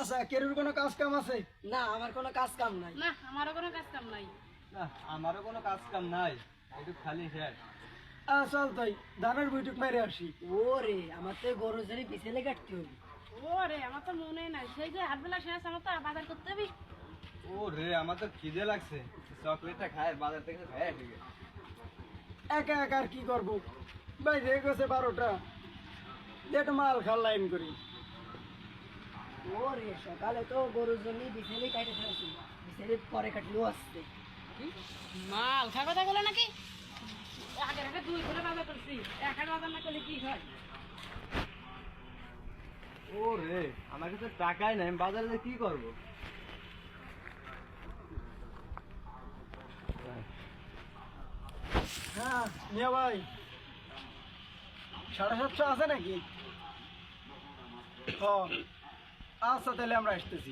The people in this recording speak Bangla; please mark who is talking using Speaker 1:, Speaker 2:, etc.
Speaker 1: আচ্ছা কেরুর কোনো কাজ কাম আছে?
Speaker 2: না আমার কোনো কাজ কাম নাই।
Speaker 3: না আমারও কোনো কাজ কাম নাই।
Speaker 4: না আমারও কোনো কাজ কাম নাই। একটু খালি হ্যাঁ
Speaker 1: আহ, চল তাই ধানের বইটুক মেরে আসি।
Speaker 2: ওরে আমার তো গরু জানি পিছনে কাটতে হবে।
Speaker 3: ও রে আমার তো মনে নাই। সেই যে হাটবেলা শেষ আমার তো বাজার করতে হবে।
Speaker 4: ও রে আমার তো খিদে লাগছে। চকলেটটা খায় বাজার থেকে খায় ঠিক আছে
Speaker 1: একা একা আর কি করব? বাইরে গেছে বারোটা। একটু মাল খাল লাইন করি।
Speaker 2: ওরে সকালে তো গরুর জন্য বিছানে কাটে ফেলেছি। বিছানে পরে কাটলেও আসছে।
Speaker 3: মাল খা কথা বলে নাকি? আগে আগে দুই করে বাজার করছি। এক হাট বাজার না করলে কি হয়?
Speaker 4: ও রে আমার কাছে টাকাই নাই বাজারে কি করব?
Speaker 1: হ্যাঁ মিয়া ভাই। সাড়ে সাতশো আছে নাকি? ও আচ্ছা তাহলে আমরা আসতেছি